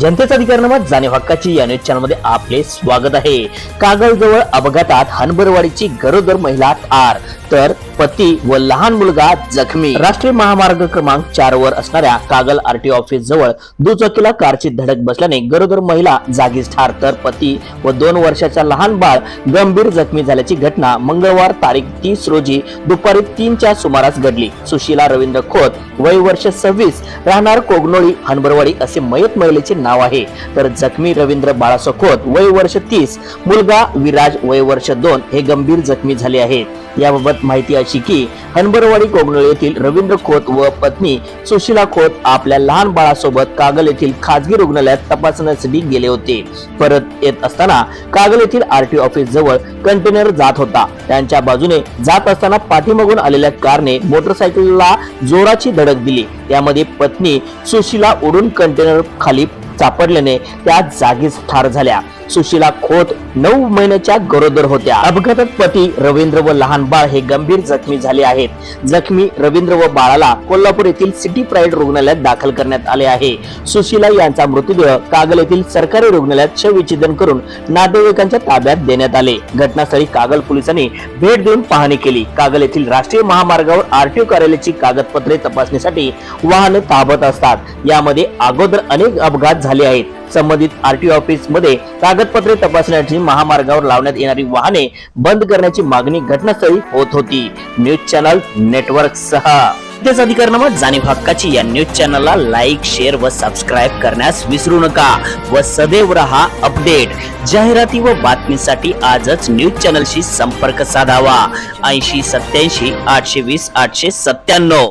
जनतेचा अधिकारनामा जाणीव हक्काची या न्यूज चॅनलमध्ये आपले स्वागत आहे. कागलजवळ अपघातात हनबरवाडीची गरोदर महिला ठार तर पती व लहान मुलगा जखमी. राष्ट्रीय महामार्ग क्रमांक चार वर असणाऱ्या कागल आरटीओ ऑफिस जवळ दुचाकीला कारची धडक बसल्याने गरोदर महिला जागीच ठार तर पती व दोन वर्षाचा लहान बाळ गंभीर जखमी झाल्याची घटना मंगळवार तारीख तीस रोजी दुपारी तीनच्या सुमारास घडली. सुशीला रवींद्र खोत वय वर्ष सव्वीस राहणार कोगनोळी हनबरवाडी असे मयत महिलेचे नाव नाव आहे. तर जखमी रवींद्र बाळासखोत वय वर्ष तीस मुलगा विराज वय वर्ष दोन हे गंभीर जखमी झाले आहेत. याबाबत माहिती अशी की हनबरवाडी कोगनोळी येथील रवींद्र खोत व पत्नी सुशिला खोत आपल्या लहान बाळासोबत कागल येथील खाजगी रुग्णालयात तपासण्यासाठी गेले होते. परत येत असताना कागल येथील आरटीओ ऑफिस जवळ कंटेनर जात होता. त्यांच्या बाजूने जात असताना पाठीमागून आलेल्या कारने मोटरसायकलला जोराची धडक दिली. यामध्ये पत्नी सुशिला उडून कंटेनर खाली चापडल्याने त्या जागीच ठार झाल्या. सुशीला खोत नऊ महिन्याच्या गरोदर होत्या. अपघातात पती रवींद्र व लहान बाळ हे गंभीर जखमी झाले आहेत. जखमी रवींद्र व बाळाला कोल्हापूर येथील सिटी प्राईड रुग्णालयात दाखल करण्यात आले आहे. सुशीला यांचा मृतदेह कागल येथील सरकारी रुग्णालयात शवविच्छेदन करून नातेवाईकांच्या ताब्यात देण्यात आले. घटनास्थळी कागल पोलिसांनी भेट देऊन पाहणी केली. कागल येथील राष्ट्रीय महामार्गावर आरटीओ कार्यालयाची कागदपत्रे तपासणीसाठी वाहने ताबत असतात. यामध्ये अगोदर अनेक अपघात झाले आहेत. संबंधित आरटीओ ऑफिसमध्ये कागदपत्रे तपासण्याची महामार्गावर लावण्यात येणारी वाहने बंद करण्याची मागणी घटनास्थळी होत होती. न्यूज चॅनल नेटवर्क सह. तेच अधिकारनामा जाणीव हक्काची या न्यूज चॅनलला लाईक शेअर व सबस्क्राईब करण्यास विसरू नका व सदैव रहा अपडेट. जाहिराती व बातमीसाठी आजच न्यूज चॅनलशी संपर्क साधावा. ऐंशी सत्याऐंशी आठशे वीस आठशे सत्त्याण्णव.